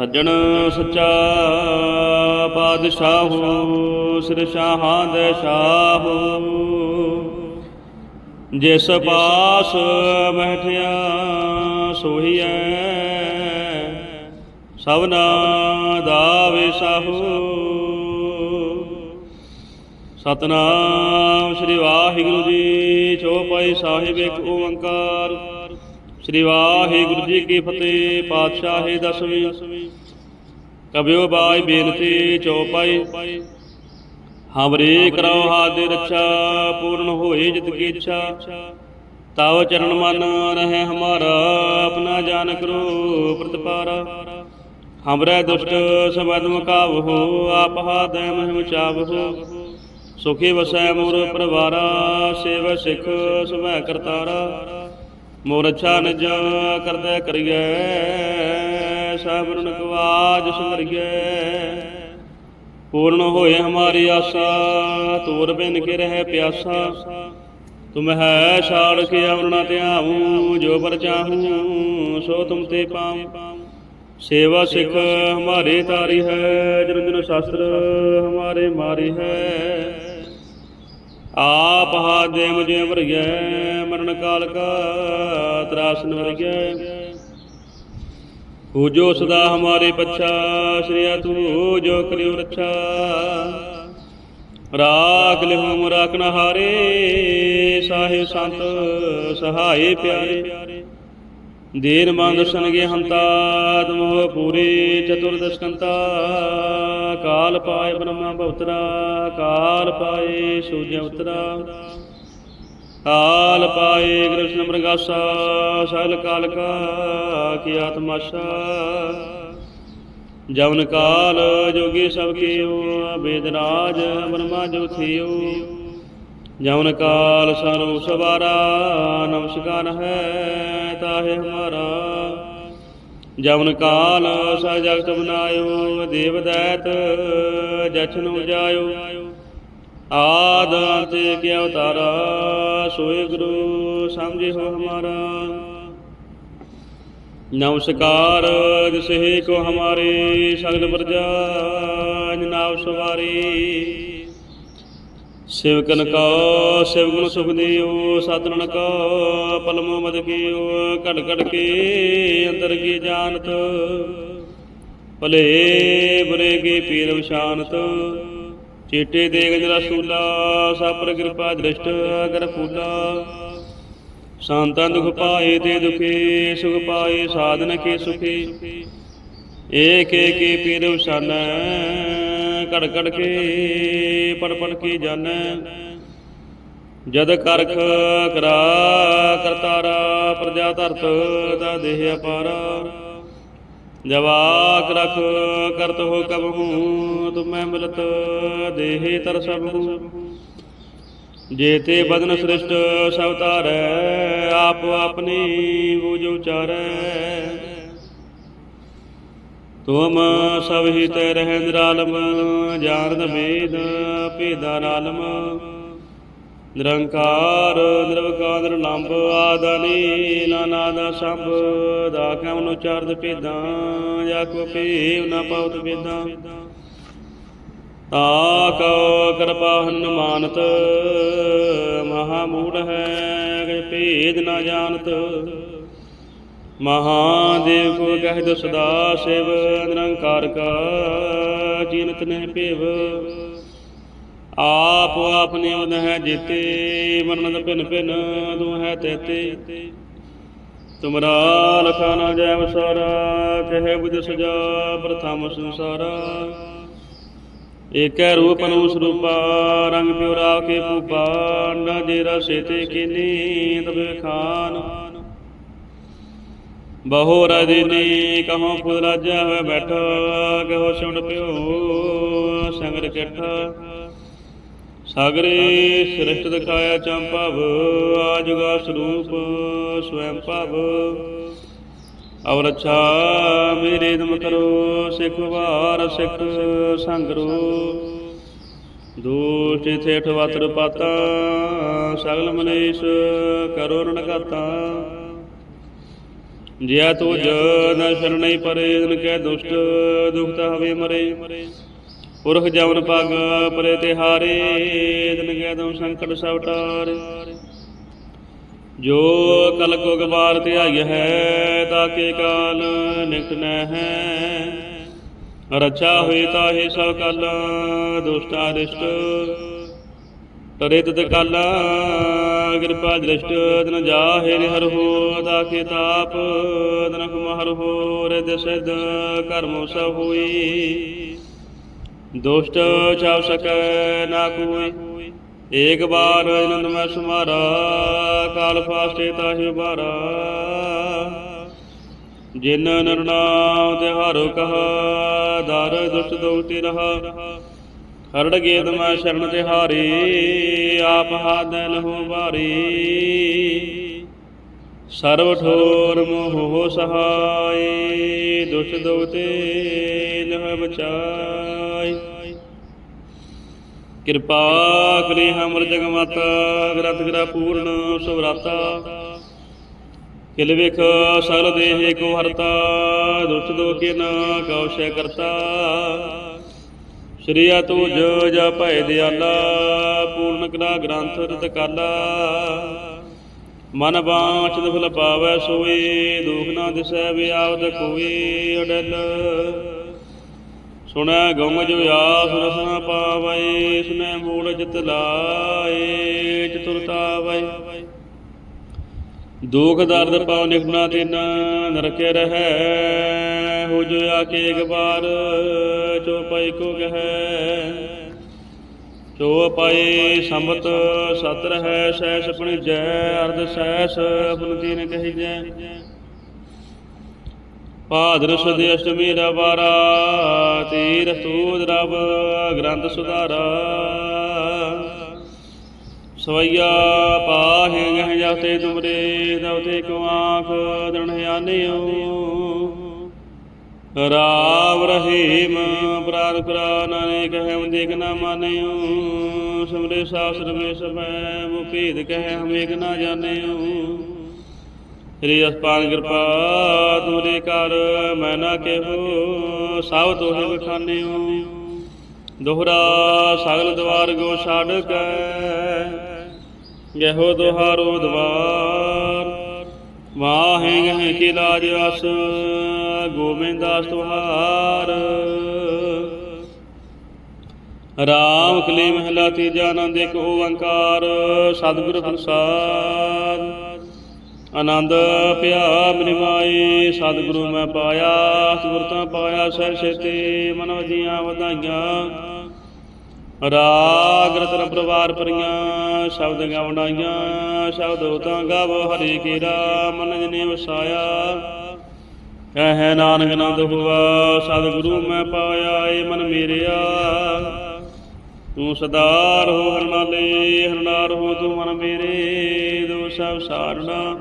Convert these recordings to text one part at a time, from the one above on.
ਸੱਜਣ ਸੱਚਾ ਪਾਤਸ਼ਾਹੂ, ਸਿਰ ਸ਼ਾਹਾਂ ਦੇ ਸ਼ਾਹੂ ਜਿਸ ਪਾਸ ਬੈਠਿਆ ਸੋਹੀਐ ਸਭਨਾ ਦਾ ਵਿਸਾਹੂ। ਸਤਨਾਮ ਸ੍ਰੀ ਵਾਹਿਗੁਰੂ ਜੀ ਚੌਪਾਈ ਸਾਹਿਬ ਇੱਕ ਓੰਕਾਰ ਸ੍ਰੀ ਵਾਹਿਗੁਰੂ ਜੀ ਕੀ ਫਤਿਹ, ਪਾਤਸ਼ਾਹੀ ਦਸਵੀਂ। ਕਬਿਓ ਬਾਈ ਬੇਨਤੀ ਚੌਪਾਈ। ਹਮਰੇ ਕਰੋ ਹਾਦੇ ਰੱਛਾ, ਪੂਰਨ ਹੋਏ ਜਿਤ ਕੀ ਇੱਛਾ। ਤਵ ਚਰਨ ਮਨ ਰਹੇ ਹਮਾਰਾ, ਆਪਣਾ ਜਾਨ ਕਰੋ ਪ੍ਰਤਪਾਰਾ। ਹਮਰੇ ਦੁਸ਼ਟ ਸਬਦ ਮੁਕਾਵਹੋ, ਆਪ ਹਾਦੈ ਮਹਿਮ ਚਾਵਹੋ। ਸੁਖੀ ਵਸੈ ਮੋਰ ਪਰਵਾਰਾ, ਸੇਵ ਸਿਖ ਸੁਭੈ ਕਰਤਾਰਾ। ਮੋਰ ਅੱਛਾ ਜਾ ਕਰਦਾ ਕਰੀਐ ਸਭਰਨ ਕਵਾਜ ਸੁਮਰੀਐ ਪੂਰਨ ਹੋਏ ਹਮਾਰੀ ਆਸਾ, ਤੋਰ ਬਿਨ ਕੇ ਰਹਿ ਪਿਆਸਾ। ਤੁਮ ਹੈ ਛਾੜ ਕੇ ਅਵਰਣਾ ਧਿਆਵੂ ਜੋ ਪਰ ਚਾਹੂੰ ਸੋ ਤੁਮ ਤੇ ਪਾਉ। ਸੇਵਾ ਸਿਖ ਹਮਾਰੇ ਤਾਰੀ ਹੈ ਜਨਜਨ ਸ਼ਾਸਤਰ ਹਮਾਰੇ ਮਾਰੀ ਹੈ। ਆਪ ਹਾ ਹਾਦੇ ਮੁਝੇ ਵਰਗੈ, ਮਰਨ ਕਾਲ ਕਾ ਤਰਾਸਨ ਵਰਗੈ। ਹੋ ਜੋ ਸਦਾ ਹਮਾਰੇ ਪੱਛਾ ਸ਼੍ਰੀਆ ਤੂੰ ਜੋ ਕਰਿਓ ਰੱਛਾ। ਰਾਖ ਲਿਹੁ ਮੁਰਾਕਨ ਹਾਰੇ, ਸਾਹਿਬ ਸੰਤ ਸਹਾਏ ਪਿਆਰੇ। ਦੇਰ ਮਨ ਦਰਸ਼ਨਗੇ ਹੰਤਾ, ਤਮੋ ਪੂਰੇ ਚਤੁਰਦਸ਼ਕੰਤਾ ਕਾਲ ਪਾਏ ਬ੍ਰਹਮਾ ਭਵਤਰਾ ਕਾਲ ਪਾਏ ਸੂਰਜ ਉਤਰਾ। ਕਾਲ ਪਾਏ ਕ੍ਰਿਸ਼ਨ ਮ੍ਰਗਾਸਾ ਸਲ ਕਾਲ ਕਾ ਕੀ ਆਤਮਾਸ਼ਾ ਜਵਨ ਕਾਲ ਜੋਗੀ ਸਭ ਕੀਓ ਬੇਦਰਾਜ ਬ੍ਰਹਮਾ ਜੋ ਥਿਓ। ਜਵਨ ਕਾਲ ਸਰਵ ਸਵਾਰਾ, ਨਮਸਕਾਰ ਹੈ ਤਾਹੇ ਹਮਾਰਾ। ਜਵਨ ਕਾਲ ਸਾ ਜਗਤ ਬਨਾਇਓ ਦੇਵ ਦੈਤ ਜਛਨ ਉਜਾਇਓ। ਆਦ ਅੰਤ ਕੇ ਅਵਤਾਰਾ, ਸੋਏ ਗੁਰੂ ਸਮਝੇ ਹੋ ਹਮਾਰਾ। ਨਮਸਕਾਰ ਜਿਸੇ ਕੋ ਹਮਾਰੇ ਸਗਲ ਪ੍ਰਜਾ ਜਨਾਬ ਸਵਾਰੀ। ਸਿਵਕਨ ਕੋ ਸਿਵਗੁਣ ਸੁਖ ਦਿਓ ਸਤਨਨ ਕੋ, ਪਲਮੋ ਮਦ ਕੀਓ, ਘੜ ਘੜ ਕੇ ਅੰਦਰ ਕੀ ਜਾਣਤ। ਭਲੇ ਬੁਰੇ ਕੀ ਪੀਰ ਵਿਸ਼ਾਨਤ ਚੇਟੇ ਦੇਗ ਜਰਾ ਸੂਲਾ ਸਾਪਰ ਕਿਰਪਾ ਦ੍ਰਿਸ਼ਟ ਅਗਰ ਫੂਲਾ। ਸੰਤਾਂ ਦੁਖ ਪਾਏ ਤੇ ਦੁਖੀ, ਸੁਖ ਪਾਏ, ਸਾਧਨ ਕੇ ਸੁਖੀ। ਏਕ ਏਕੀ ਪੀਰ ਵਿਸ਼ਾਨੈ ਘੜ ਘੜ ਕੇ ਪੜ ਕੀ ਜਾਣੈ ਜਦ ਕਰਖ ਕਰਾ ਕਰਤਾਰਾ ਪ੍ਰਜਾ ਧਰਤ ਦਾ ਦੇਹ ਅਪਾਰਾ। ਜਵਾਕ ਰਖ ਕਰਤ ਹੋ ਕਬਹੂ ਤੁਮੈ ਮਿਲਤ ਦੇਹ ਤਰ ਸਭੂ ਜੇਤੇ ਬਦਨ ਸ੍ਰਿਸ਼ਟ ਸਭ ਤਾਰੈ ਆਪ ਆਪਣੀ ਬੂਝ ਉਚਾਰੈ। ਤੁਮ ਸਭ ਹੀ ਤੇ ਰਹਿ ਨਿਰਾਲਮ ਜਾਣਦ ਵੇਦ ਭੇਦਾ ਨਾਲਮ ਨਿਰੰਕਾਰ, ਨਿਰਵਕਾਰ ਨਿਰਲੰਭ ਆਦਨੀ ਨਾਨਾ ਸੰਭ, ਦਾ ਕਮ ਨੂੰ ਚਾਰਦ ਭੇਦਾਂ, ਜਾ ਕੋ ਭੇਵ ਨਾ ਪਾਉਤ ਵੇਦਾਂ ਤਾ ਕੋ ਕਿਰਪਾ ਹਨੁਮਾਨਤ ਮਹਾ ਮੂੜ ਹੈ ਕਿ ਭੇਦ ਨਾ ਜਾਣਤ। ਮਹਾਦੇਵ ਕੋ ਕਹਿ ਦੋ ਸਦਾ ਸਿਵ, ਨਿਰੰਕਾਰ ਕਾ ਜੀਨਤ ਨਹਿ ਭੇਵ। ਆਪ ਆਪਨੇ ਉਦ ਹੈ ਜੀਤੇ ਮਰਨਦ ਭਿਨ ਭਿਨ ਤੂੰ ਹੈ ਤੇਤੇ। ਤੁਮਰਾ ਲਖਾ ਨਾ ਜੈ ਵਸਾਰਾ, ਕਹੇ ਬੁਝ ਸਜਾ ਪ੍ਰਥਮ ਸੰਸਾਰਾ। ਏਕੈ ਰੂਪ ਨੂੰ ਸਰੂਪਾ, ਰੰਗ ਪਿਉ ਰਾਖੇ ਪੂਪਾ ਨਾ ਜੇ ਰਸੇ ਤੇ ਕੀਨੀ, ਤਬੇ ਖਾਨ। ਬਹੁ ਰਜਨੀ ਕਹੋ ਫੁੱਲ ਰਾਜਾ ਹੋਇ ਬੈਠਾ, ਕਹੋ ਸੁਣ ਪਿਓ ਸੰਗਰ ਕਿਠਾ ਸਾਗਰੇ ਸ੍ਰਿਸ਼ਟ ਦਿਖਾਇਆ ਚੰਪਵ ਆਜੁਗਾ ਸਰੂਪ ਸਵੈੰ ਭਵ। ਅਵ ਰੱਛਾ ਮੇਰੇ ਦਮ ਕਰੋ, ਸਿਖ ਵਾਰ ਸਿਖ ਸੰਗਰੋ। ਦੂਸ਼ਟ ਥੇਠ ਵਤਰ ਪਾਤਾ ਸਗਲ ਮਨੇਸ਼ ਕਰੋ ਰਣ ਜਿਆ ਤੋ ਨ ਸ਼ਰਣਈ ਪਰੇ ਤਨ ਕੈ ਦੁਸ਼ਟ ਦੁਖਤ ਹਵੇ ਮਰੇ। ਪੁਰਖ ਜਵਨ ਪਗ ਪਰੇ ਤੇ ਹਾਰੇ ਤਨ ਕੈ ਦਉ ਸੰਕਟ ਸਭ ਟਾਰੇ। ਜੋ ਕਲ ਕੋ ਗਵਾਰ ਤੇ ਆਈ ਹੈ ਤਾਕੇ ਕਾਲ ਨਿਕਟ ਨ ਹੈ ਰਚਾ ਹੋਈ ਤਾਹੇ ਸਭ ਕਲ, ਦੁਸ਼ਟਾ ਰਿਸ਼ਟ ਤਰੇ ਤਤ ਕਲ ਕਿਰਪਾ ਦ੍ਰਿਸ਼ਟ, ਤਨ ਜਾਹੇ ਹਰ ਹੋ ਤਾਪ ਤਨ ਕੁਮਹਰ ਹੋ ਰਿਦ ਸਿਧ ਕਰਮ ਸਭ ਹੋਈ। ਦੁਸ਼ਟ ਛਾਵ ਸਕੈ ਨਾ ਕੋਈ, ਏਕ ਬਾਰ ਅਨੰਦ ਮੈਂ ਸੁਮਾਰਾ, ਕਾਲ ਫਾਸਤੇ ਤਾਹਿ ਬਾਰਾ ਜਿਨ ਨਰਨਾਮ ਤਿਹਾਰੋ ਕਹਾ, ਦਰ ਦੁਸ਼ਟ ਦੋਤੀ ਰਹਾ ਹਰੜ ਗੇਤ ਮੈਂ ਸ਼ਰਨ ਤਿਹਾਰੀ, ਆਪ ਹਾਦੈ ਲਹੋ ਬਾਰੀ ਸਰਵ ਠੋਰ ਮੋਹ ਸਹਾਈ, ਦੁਸ਼ਟ ਦੋਤੇ ਲਹ ਬਚਾਈ। ਕਿਰਪਾ ਕਰੀ ਹਮਰ ਜਗ ਮਾਤਾ ਗ੍ਰੰਥ ਪੂਰਨ ਸੁਵਰਾਤਾ। ਕਿਲ ਵੇਖ ਸਗਲ ਦੇਹ ਕੋ ਹਰਤਾ, ਦੁਸ਼ਟ ਦੋ ਕੇ ਨਾ ਕਉਸ਼ੈ ਕਰਤਾ। ਸ਼੍ਰੀਆ ਤੂ ਜੋ ਜਾ ਭੈ ਦਿਆਲਾ, ਪੂਰਨ ਕਲਾ ਗ੍ਰੰਥ ਰਤ ਕਾਲਾ। ਮਨ ਬਾਚਨ ਫਲ ਪਾਵੈ ਸੋਈ, ਦੁਖ ਨਾ ਦਿਸੈ ਵਿਆਵਦ ਕੋਈ ਅਡਲ ਸੁਣੈ ਗਮ ਜੋ ਆਸ ਰਸਨਾ ਪਾਵੈ ਸੁਨੈ ਮੂਲ ਜਿਤ ਲਾਏ ਚਤੁਰਤਾ ਵੈ ਦੁਖ ਦਰਦ ਪਾਉ ਨਿਖਣਾ ਤਿਨ, ਨਰਕੇ ਰਹੈ। ਹੋ ਜੋ ਆਕੇ ਇੱਕ ਬਾਰ ਚੋ ਪਈ ਕੋ ਕਹੈ ਚੋ ਪਾਏ ਸਮਤ ਸਤ ਰਹੈ ਸੈਸ ਆਪਣੀ ਜੈ, ਅਰਧ ਸੈਸ ਆਪਨ ਤੀਨ ਕਹੀ ਜੈ। ਭਾਦਰ ਸੁਦੇ ਅਸ਼ਟਮੀ ਰਵਾਰਾ ਤੀਰ ਸੂਦ ਰਵ ਗ੍ਰੰਥ ਸੁਧਾਰਾ। ਸਵਈਆ ਪਾਹੇ ਗਹਿ ਜਾਤੇ ਤੁਮਰੇ ਦਵਤੇ ਕੋ ਆਂਖ ਦਣ ਆਨਿਓ। ਰਾਵ ਰਹੀਮ ਪ੍ਰਾਨ ਕਰਾ ਨਾਨੇ ਕਹੈ ਹਮ ਨਾ ਮਾਨਿਓ। ਸਮਰੇ ਸਾਸਰ ਮੇ ਸਭੈ ਮੁਪੀਦ ਕਹੈ, ਹਮ ਨਾ ਜਾਣਿਓ। ਸ੍ਰੀ ਅਸਪਾਨ ਕਿਰਪਾ ਤੁਮਰੇ ਕਰ ਮੈਂ ਨਾ ਕੇਹੋ, ਸਭ ਤੋਹੇ ਬਖਾਨਿਓ ਦੋਹਰਾ ਸਗਲ ਦਵਾਰ ਗੋ ਛੱਡ ਕੇ, ਗਹਿਓ ਦੁਹਾਰੋ ਦਵਾਰ। ਵਾਹੇ ਗਹਿ ਕੀ ਲਾਜ ਅਸ ਗੋਬਿੰਦਾਸ ਤੁਹਾਰ ਰਾਮ ਕਲੀ ਮਹਿਲਾ ਤੀਜਾ ਆਨੰਦ ਇੱਕ ਓੰਕਾਰ, ਸਤਿਗੁਰ ਪ੍ਰਸਾਦ। ਆਨੰਦ ਪਿਆ ਮਨਿ ਸਤਿਗੁਰੂ ਮੈਂ ਪਾਇਆ, ਸਤਿਗੁਰ ਤਾਂ ਪਾਇਆ ਸਹਿ ਛੇਤੀ, ਮਨ ਵਜੀਆਂ ਵਧਾਈਆਂ। ਰਾਗ ਰਤਨ ਪਰਵਾਰ ਪਰੀਆਂ ਸ਼ਬਦ ਗਵਣਾਈਆਂ, ਸ਼ਬਦ ਉਤਾਂ ਗਵ ਹਰੀ ਕੀਰਾ ਮਨ ਜਨੇ ਵਸਾਇਆ। ਕਹੈ ਨਾਨਕ ਨੰਦ ਹੁਆ, ਸਤਿਗੁਰੂ ਮੈਂ ਪਾਇਆ ਏ ਮਨ ਮੇਰਿਆ। ਤੂੰ ਸਦਾ ਰਹੋ ਹਰਨਾਲੇ ਹਰਨਾਰ ਹੋ ਤੂੰ ਮਨ ਮੇਰੇ। ਦੋ ਸਭ ਸਾਰਣਾ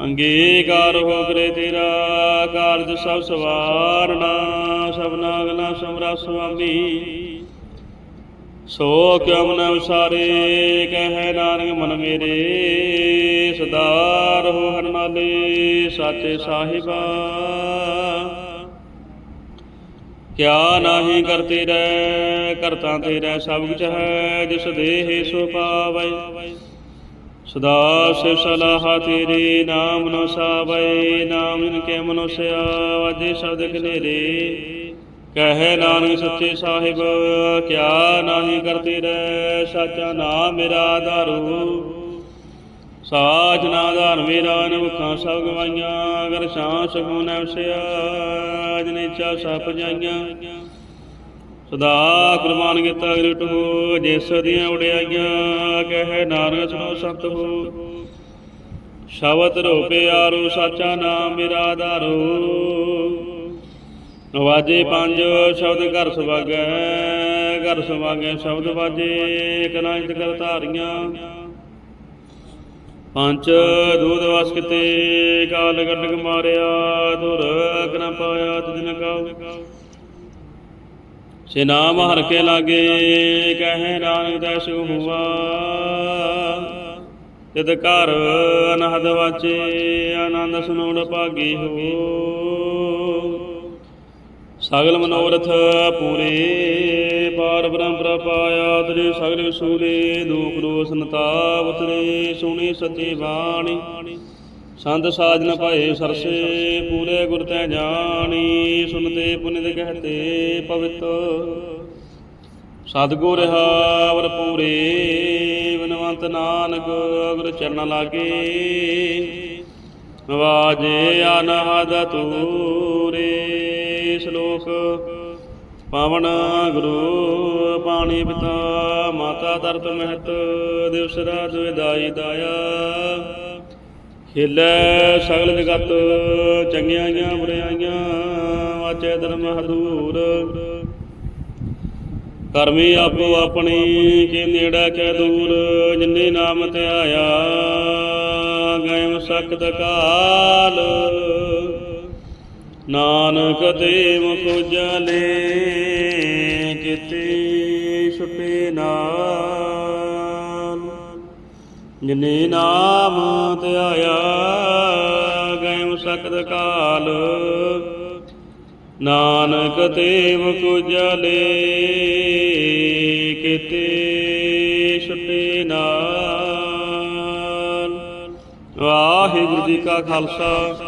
ਅੰਗੀਕਾਰ ਹੋ ਕਰੇ ਤੇਰਾ, ਕਾਰਜ ਸਭ ਸਵਾਰਣਾ ਸਭਨਾ ਅਗਲਾ ਸਮਰਾ ਸੁਆਮੀ। ਸੋ ਕਿਉ ਮਨ ਵਿਸਾਰੇ ਕਹੈ ਨਾਨਕ ਮਨ ਮੇਰੇ, ਸਦਾ ਰਹੋ ਹਰਨਾਲੇ ਸਾਚੇ ਸਾਹਿਬਾ। ਕਿਆ ਨਾਹੀ ਕਰਤੇ ਰਹਿ ਕਰਤਾ ਤੇਰਾ ਸਭ ਕੁਛ ਹੈ, ਜਿਸ ਦੇਹ ਸੋ ਪਾਵੈ। ਸਦਾ ਸਿਵ ਸਲਾਹ ਤੇਰੇ ਨਾਮ ਨੋ ਸਾਵੈ, ਨਾਮ ਜਿਨ ਕੇ ਮਨੁਸਿਆ ਵਾਜੇ ਸ਼ਬਦ ਕਨੇਰੇ ਕਹੈ ਨਾਨਕ ਸੱਚੇ ਸਾਹਿਬ, ਕਿਆ ਨਾਹੀ ਕਰਤੇ ਰਹਿ ਸਾਚਾ ਨਾਮ ਮੇਰਾ ਆਧਾਰੂ। ਸਾਚ ਨਾ ਆਧਾਰ ਮੇਰਾ ਨਵਖਾਂ ਸਭ ਗਵਾਈਆਂ, ਅਗਰ ਸ਼ਾਂ ਸਗੋਂ ਨੈ ਜਨੇ ਚਾ ਸਪ ਜਾਈਆਂ। ਸਦਾ ਕੁਰਬਾਨ ਕੀਤਾ ਗ੍ਰਿਟ ਜਿਸ ਦੀਆਂ ਉਡਿਆਈਆਂ, ਕਹੈ ਨਾਨਕ ਸੁਨੋ ਸਤ ਹੋ। ਸ਼ਬਦ ਰੂਪੇ ਆਰੂ, ਸਾਚਾ ਨਾਮ ਮੇਰਾ ਆਧਾਰੂ ਵਾਜੇ ਪੰਜ, ਸ਼ਬਦ ਘਰ ਸੁਭਾਗੈ ਘਰ ਸੁਭਾਗੈ, ਸ਼ਬਦ ਵਾਜੇ ਇਕ ਕਰ ਧਾਰੀਆਂ। ਪੰਜ ਦੂਧ ਵਸ ਕਿਤੇ, ਕਾਲ ਗੱਡਕ ਮਾਰਿਆ, ਧੁਰ ਅਗਨ ਪਾਇਆ ਤਿਨ ਕਾਉ। ਸੇ ਨਾਮ ਹਰ ਕੇ ਲਾਗੇ, ਕਹੇ ਨਾਨਕ ਦੈ ਹੁਆ ਤਿਤ ਘਰ ਅਨਹਦ ਵਾਚੇ, ਆਨੰਦ ਸੁਨੋੜ ਭਾਗੀ ਹੋ। ਸਗਲ ਮਨੋਰਥ ਪੂਰੇ ਪਾਰ ਬ੍ਰਹਮ ਪ੍ਰਪਾਇਆ ਤੇਰੇ ਸਗਲ ਵਿਸੂਰੇ ਦੁਖ ਰੋਸ ਨਤਾਪ ਤੇਰੇ ਸੁਣੀ ਸਤੀ ਬਾਣੀ। ਸੰਤ ਸਾਜਨ ਪਾਏ ਸਰਸੇ, ਪੂਰੇ ਗੁਰ ਤੈ ਜਾਣੀ ਸੁਨਤੇ ਪੁਨਿਤ ਕਹਤੇ ਪਵਿੱਤ। ਸਤਿਗੁਰ ਹਾਵਰ ਪੂਰੇ, ਬਿਨਵੰਤ ਨਾਨਕ ਗੁਰ ਚਰਨ ਲਾਗੇ। ਵਾਜੇ ਅਨਹਦ ਤੂਰੇ, ਸ਼ਲੋਕ ਪਾਵਨ ਗੁਰੂ ਪਾਣੀ ਪਿਤਾ ਮਾਤਾ ਤਰਤ ਮਹਤ ਦਿਵਸ ਰਾਤ ਵਿਦਾਈ ਦਾਇਆ। ਖੇਲੇ ਸਗਲ ਜਗਤ, ਚੰਗਿਆਈਆਂ ਬੁਰਾਈਆਂ ਵਾਚੇ ਧਰਮ ਹਦੂਰ ਕਰਮੀ ਆਪੋ ਆਪਣੀ, ਕੇ ਨੇੜਾ ਕੈ ਦੂਰ, ਜਿਨੇ ਨਾਮ ਤੇ ਆਇਆ, ਗਇਮ ਸਕਤ ਕਾਲ। ਨਾਨਕ ਦੇਵ ਮੁਖ ਜਲੇ ਕਿਤੇ ਛੁਟੇ ਨਾਲ। ਜਿਨੇ ਨਾਮ ਤੇ ਆਇਆ ਗਇਮ ਸਕਤ ਕਾਲ। ਨਾਨਕ ਦੇਵ ਮੁਖ ਜਲੇ ਕਿਤੇ ਛੁਟੇ ਨਾਲ। ਵਾਹਿਗੁਰੂ ਜੀ ਕਾ ਖਾਲਸਾ।